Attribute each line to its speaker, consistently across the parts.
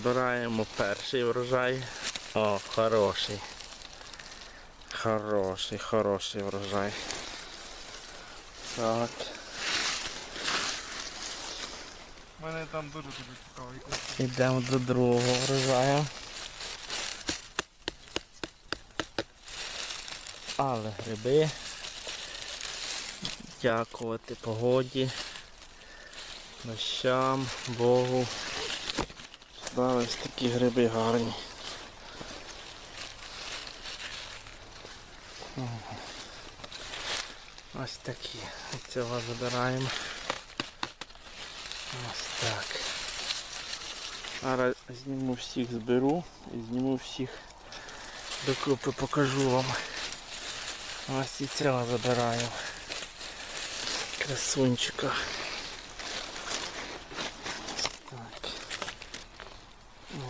Speaker 1: Збираємо перший врожай. О, хороший. Хороший, хороший врожай. Так.
Speaker 2: У мене там дуже дуже цікавий.
Speaker 1: Йдемо до другого врожаю. Але гриби. Дякувати погоді. Дощам, Богу. Дали ось такі гриби гарні. Ось такі. Цього забираємо. Ось так. Зараз зніму всіх, зберу і зніму всіх докупи покажу вам. Ось і цього забираю. Красунчика.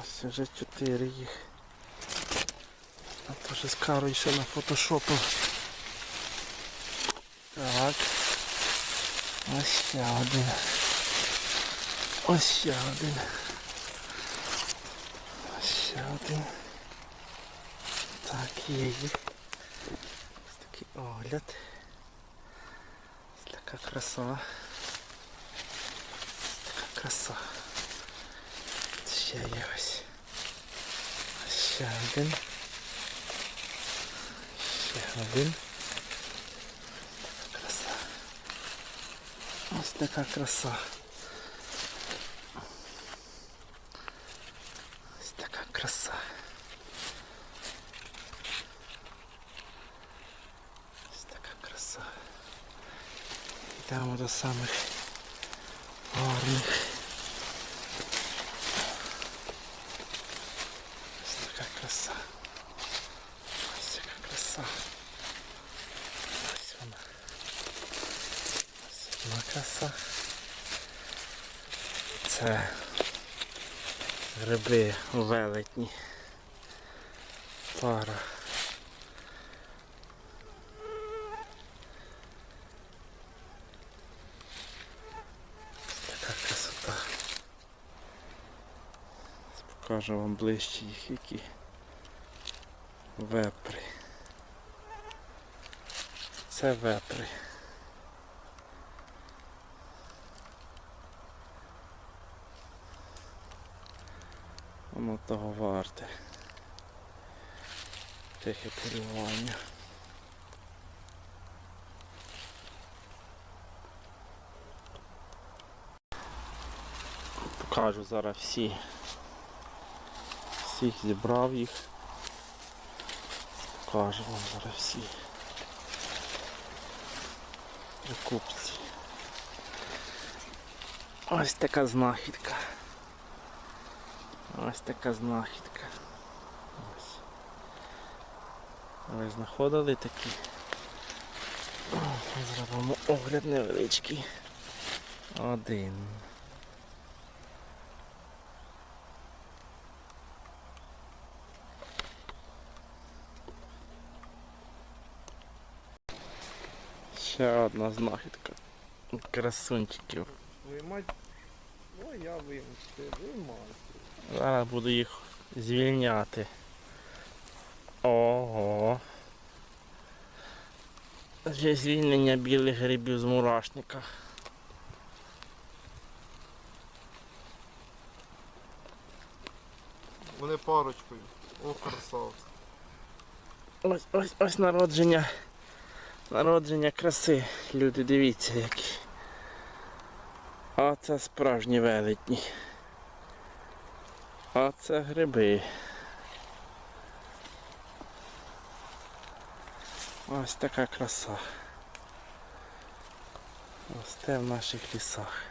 Speaker 1: Ось вже чотири їх. А то вже з карою ще на фотошопив. Так. Ось ще один. Ось ще один. Ось ще один. Так, є їх. Ось такий огляд. Ось така краса. Ось така краса. Ще є ось. Ще один. Ще один. Краса. Ось така краса. Ось така краса. Ось така краса. Йдемо до самих гарних. Вона. Це гриби велетні. Пара. Така красота. Покажу вам ближче їх, які вепри. Це вепри. Воно того варте. Тихе полювання. Покажу зараз всі. Всіх зібрав їх. Покажу вам зараз всі. Прикупці. Ось така знахідка. Ось така знахідка. Ось. Ви знаходили такі? Зробимо огляд невеличкий. Один. Ще одна знахідка. Красунчиків.
Speaker 2: Виймать. Ой, я вимочте, виймайте.
Speaker 1: Зараз буду їх звільняти. Ого. Вже звільнення білих грибів з мурашника.
Speaker 2: Вони парочкою. О, красавці.
Speaker 1: Ось ось ось народження. Народження краси. Люди, дивіться які. А це справжні велетні. А це гриби. Ось така краса. Росте в наших лісах.